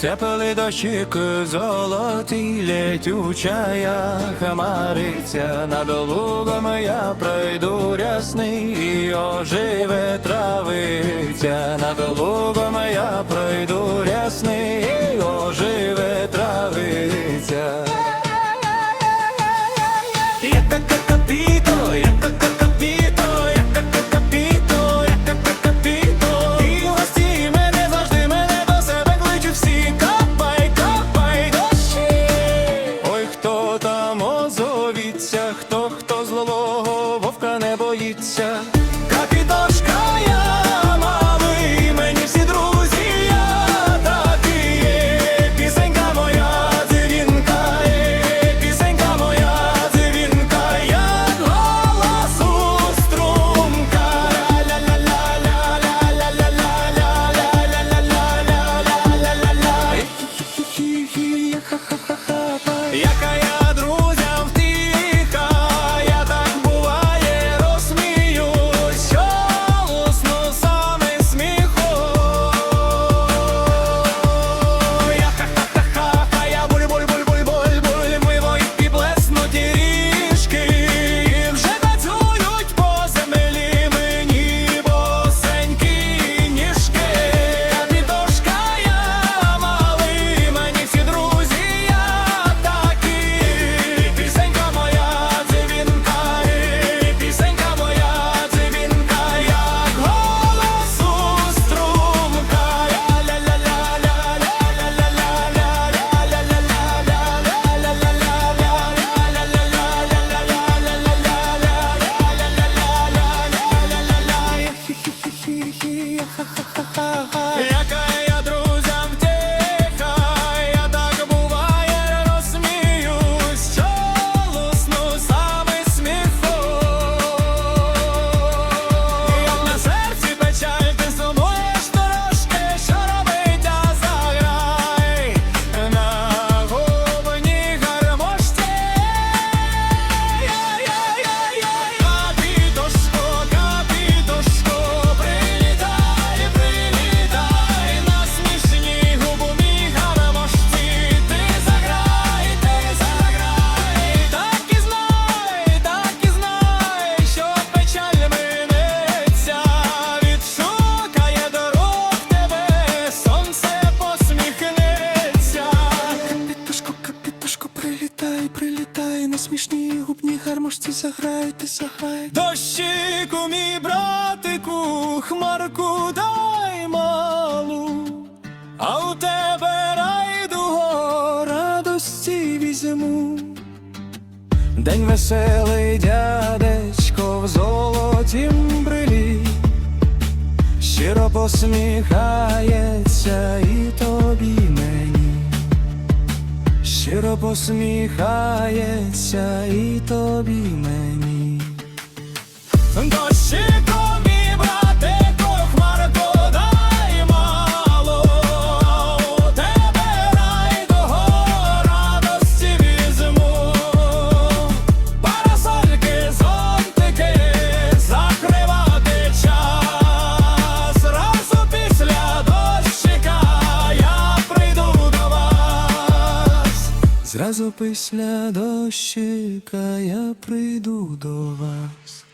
Теплі дощик золотий, летючая хамариця, над лугом я пройду рясний, і оживе травиця, над лугом я пройду рясний. Как и Капітан смішні губні гармошці заграють ти сахай Дощику, мій братику, хмарку дай малу, а у тебе райдуго радості візьму. День веселий дядечко в золотім брилі, щиро посміхається і тобі мені щиро посміхається і тобі мені. Зразу після дощика я прийду до вас.